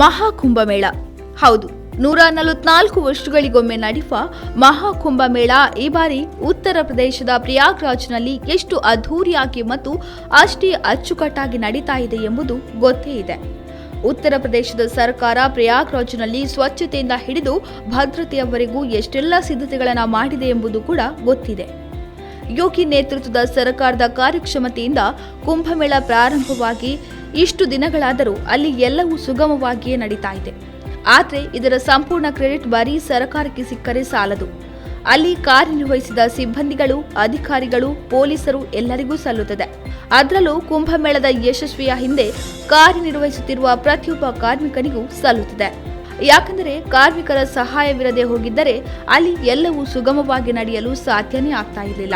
ಮಹಾಕುಂಭಮೇಳ. ಹೌದು, ನೂರ ನಲವತ್ನಾಲ್ಕು ವರ್ಷಗಳಿಗೊಮ್ಮೆ ನಡೆಯುವ ಮಹಾಕುಂಭಮೇಳ. ಈ ಬಾರಿ ಉತ್ತರ ಪ್ರದೇಶದ ಪ್ರಯಾಗ್ರಾಜ್ನಲ್ಲಿ ಎಷ್ಟು ಅದ್ಧೂರಿಯಾಗಿ ಮತ್ತು ಅಷ್ಟೇ ಅಚ್ಚುಕಟ್ಟಾಗಿ ನಡೀತಾ ಇದೆ ಎಂಬುದು ಗೊತ್ತೇ ಇದೆ. ಉತ್ತರ ಪ್ರದೇಶದ ಸರ್ಕಾರ ಪ್ರಯಾಗ್ರಾಜ್ನಲ್ಲಿ ಸ್ವಚ್ಛತೆಯಿಂದ ಹಿಡಿದು ಭದ್ರತೆಯವರೆಗೂ ಎಷ್ಟೆಲ್ಲ ಸಿದ್ಧತೆಗಳನ್ನು ಮಾಡಿದೆ ಎಂಬುದು ಕೂಡ ಗೊತ್ತಿದೆ. ಯೋಗಿ ನೇತೃತ್ವದ ಸರ್ಕಾರದ ಕಾರ್ಯಕ್ಷಮತೆಯಿಂದ ಕುಂಭಮೇಳ ಪ್ರಾರಂಭವಾಗಿ ಇಷ್ಟು ದಿನಗಳಾದರೂ ಅಲ್ಲಿ ಎಲ್ಲವೂ ಸುಗಮವಾಗಿಯೇ ನಡೀತಾ ಇದೆ. ಆದರೆ ಇದರ ಸಂಪೂರ್ಣ ಕ್ರೆಡಿಟ್ ಬರೀ ಸರ್ಕಾರಕ್ಕೆ ಸಿಕ್ಕರೆ ಸಾಲದು. ಅಲ್ಲಿ ಕಾರ್ಯನಿರ್ವಹಿಸಿದ ಸಿಬ್ಬಂದಿಗಳು, ಅಧಿಕಾರಿಗಳು, ಪೊಲೀಸರು ಎಲ್ಲರಿಗೂ ಸಲ್ಲುತ್ತದೆ. ಅದರಲ್ಲೂ ಕುಂಭಮೇಳದ ಯಶಸ್ವಿಯ ಹಿಂದೆ ಕಾರ್ಯನಿರ್ವಹಿಸುತ್ತಿರುವ ಪ್ರತಿಯೊಬ್ಬ ಕಾರ್ಮಿಕನಿಗೂ ಸಲ್ಲುತ್ತದೆ. ಯಾಕೆಂದರೆ ಕಾರ್ಮಿಕರ ಸಹಾಯವಿರದೆ ಹೋಗಿದ್ದರೆ ಅಲ್ಲಿ ಎಲ್ಲವೂ ಸುಗಮವಾಗಿ ನಡೆಯಲು ಸಾಧ್ಯನೇ ಆಗ್ತಾ ಇರಲಿಲ್ಲ.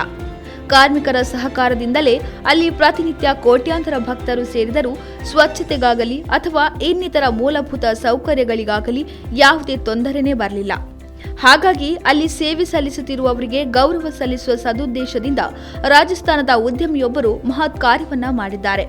ಕಾರ್ಮಿಕರ ಸಹಕಾರದಿಂದಲೇ ಅಲ್ಲಿ ಪ್ರತಿನಿತ್ಯ ಕೋಟ್ಯಾಂತರ ಭಕ್ತರು ಸೇರಿದರೂ ಸ್ವಚ್ಛತೆಗಾಗಲಿ ಅಥವಾ ಇನ್ನಿತರ ಮೂಲಭೂತ ಸೌಕರ್ಯಗಳಿಗಾಗಲಿ ಯಾವುದೇ ತೊಂದರೆನೇ ಬರಲಿಲ್ಲ. ಹಾಗಾಗಿ ಅಲ್ಲಿ ಸೇವೆ ಸಲ್ಲಿಸುತ್ತಿರುವವರಿಗೆ ಗೌರವ ಸಲ್ಲಿಸುವ ಸದುದ್ದೇಶದಿಂದ ರಾಜಸ್ಥಾನದ ಉದ್ಯಮಿಯೊಬ್ಬರು ಮಹತ್ ಕಾರ್ಯವನ್ನ ಮಾಡಿದ್ದಾರೆ.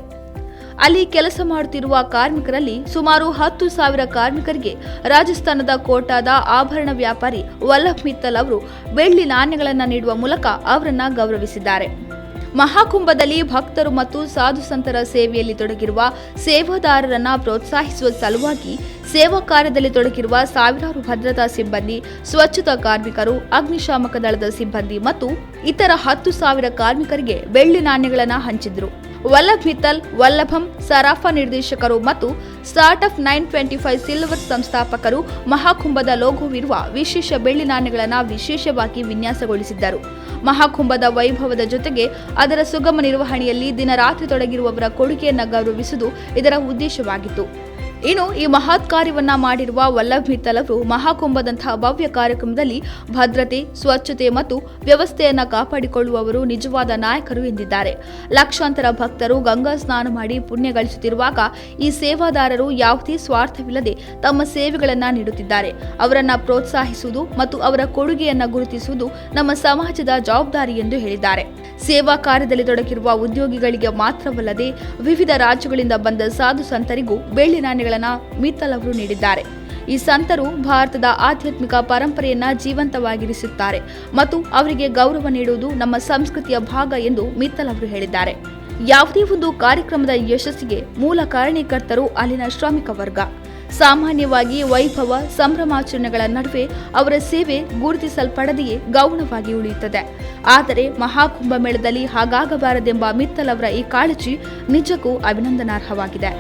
ಅಲ್ಲಿ ಕೆಲಸ ಮಾಡುತ್ತಿರುವ ಕಾರ್ಮಿಕರಲ್ಲಿ ಸುಮಾರು ಹತ್ತು ಸಾವಿರ ಕಾರ್ಮಿಕರಿಗೆ ರಾಜಸ್ಥಾನದ ಕೋಟಾದ ಆಭರಣ ವ್ಯಾಪಾರಿ ವಲ್ಲಭ್ ಮಿತ್ತಲ್ ಅವರು ಬೆಳ್ಳಿ ನಾಣ್ಯಗಳನ್ನು ನೀಡುವ ಮೂಲಕ ಅವರನ್ನ ಗೌರವಿಸಿದ್ದಾರೆ. ಮಹಾಕುಂಭದಲ್ಲಿ ಭಕ್ತರು ಮತ್ತು ಸಾಧು ಸಂತರ ಸೇವೆಯಲ್ಲಿ ತೊಡಗಿರುವ ಸೇವಾದಾರರನ್ನ ಪ್ರೋತ್ಸಾಹಿಸುವ ಸಲುವಾಗಿ ಸೇವಾ ಕಾರ್ಯದಲ್ಲಿ ತೊಡಗಿರುವ ಸಾವಿರಾರು ಭದ್ರತಾ ಸಿಬ್ಬಂದಿ, ಸ್ವಚ್ಛತಾ ಕಾರ್ಮಿಕರು, ಅಗ್ನಿಶಾಮಕ ದಳದ ಸಿಬ್ಬಂದಿ ಮತ್ತು ಇತರ ಹತ್ತು ಸಾವಿರ ಕಾರ್ಮಿಕರಿಗೆ ಬೆಳ್ಳಿ ನಾಣ್ಯಗಳನ್ನು ಹಂಚಿದ್ರು. ವಲ್ಲಭ್ ಮಿತ್ತಲ್ ವಲ್ಲಭಂ, ಸರಾಫಾ ನಿರ್ದೇಶಕರು ಮತ್ತು startup nine twenty five silver ಸಂಸ್ಥಾಪಕರು ಮಹಾಕುಂಭದ ಲೋಗೋವಿರುವ ವಿಶೇಷ ಬೆಳ್ಳಿ ನಾಣ್ಯಗಳನ್ನು ವಿಶೇಷವಾಗಿ ವಿನ್ಯಾಸಗೊಳಿಸಿದ್ದರು. ಮಹಾಕುಂಭದ ವೈಭವದ ಜೊತೆಗೆ ಅದರ ಸುಗಮ ನಿರ್ವಹಣೆಯಲ್ಲಿ ದಿನರಾತ್ರಿ ತೊಡಗಿರುವವರ ಕೊಡುಗೆಯನ್ನು ಗೌರವಿಸುವುದು ಇದರ ಉದ್ದೇಶವಾಗಿತ್ತು. ಇನ್ನು ಈ ಮಹತ್ ಕಾರ್ಯವನ್ನ ಮಾಡಿರುವ ವಲ್ಲಭ್ ಮಿತ್ತಲ್ ಮಹಾಕುಂಭದಂತಹ ಭವ್ಯ ಕಾರ್ಯಕ್ರಮದಲ್ಲಿ ಭದ್ರತೆ, ಸ್ವಚ್ಛತೆ ಮತ್ತು ವ್ಯವಸ್ಥೆಯನ್ನ ಕಾಪಾಡಿಕೊಳ್ಳುವವರು ನಿಜವಾದ ನಾಯಕರು ಎಂದಿದ್ದಾರೆ. ಲಕ್ಷಾಂತರ ಭಕ್ತರು ಗಂಗಾ ಸ್ನಾನ ಮಾಡಿ ಪುಣ್ಯ ಗಳಿಸುತ್ತಿರುವಾಗ ಈ ಸೇವಾದಾರರು ಯಾವುದೇ ಸ್ವಾರ್ಥವಿಲ್ಲದೆ ತಮ್ಮ ಸೇವೆಗಳನ್ನ ನೀಡುತ್ತಿದ್ದಾರೆ. ಅವರನ್ನ ಪ್ರೋತ್ಸಾಹಿಸುವುದು ಮತ್ತು ಅವರ ಕೊಡುಗೆಯನ್ನ ಗುರುತಿಸುವುದು ನಮ್ಮ ಸಮಾಜದ ಜವಾಬ್ದಾರಿ ಎಂದು ಹೇಳಿದ್ದಾರೆ. ಸೇವಾ ಕಾರ್ಯದಲ್ಲಿ ತೊಡಗಿರುವ ಉದ್ಯೋಗಿಗಳಿಗೆ ಮಾತ್ರವಲ್ಲದೆ ವಿವಿಧ ರಾಜ್ಯಗಳಿಂದ ಬಂದ ಸಾಧು ಸಂತರಿಗೂ ಬೆಳ್ಳಿ ನಾಣ್ಯಗಳನ್ನು ಮಿತ್ತಲ್ ಅವರು ನೀಡಿದ್ದಾರೆ. ಈ ಸಂತರು ಭಾರತದ ಆಧ್ಯಾತ್ಮಿಕ ಪರಂಪರೆಯನ್ನ ಜೀವಂತವಾಗಿರಿಸುತ್ತಾರೆ ಮತ್ತು ಅವರಿಗೆ ಗೌರವ ನೀಡುವುದು ನಮ್ಮ ಸಂಸ್ಕೃತಿಯ ಭಾಗ ಎಂದು ಮಿತ್ತಲ್ ಅವರು ಹೇಳಿದ್ದಾರೆ. ಯಾವುದೇ ಒಂದು ಕಾರ್ಯಕ್ರಮದ ಯಶಸ್ಸಿಗೆ ಮೂಲ ಕಾರಣೀಕರ್ತರು ಅಲ್ಲಿನ ಶ್ರಮಿಕ ವರ್ಗ. ಸಾಮಾನ್ಯವಾಗಿ ವೈಭವ, ಸಂಭ್ರಮಾಚರಣೆಗಳ ನಡುವೆ ಅವರ ಸೇವೆ ಗುರುತಿಸಲ್ಪಡದೆಯೇ ಗೌಣವಾಗಿ ಉಳಿಯುತ್ತದೆ. ಆದರೆ ಮಹಾಕುಂಭ ಮೇಳದಲ್ಲಿ ಹಾಗಾಗಬಾರದೆಂಬ ಮಿತ್ತಲ್ ಅವರ ಈ ಕಾಳಜಿ ನಿಜಕ್ಕೂ ಅಭಿನಂದನಾರ್ಹವಾಗಿದೆ.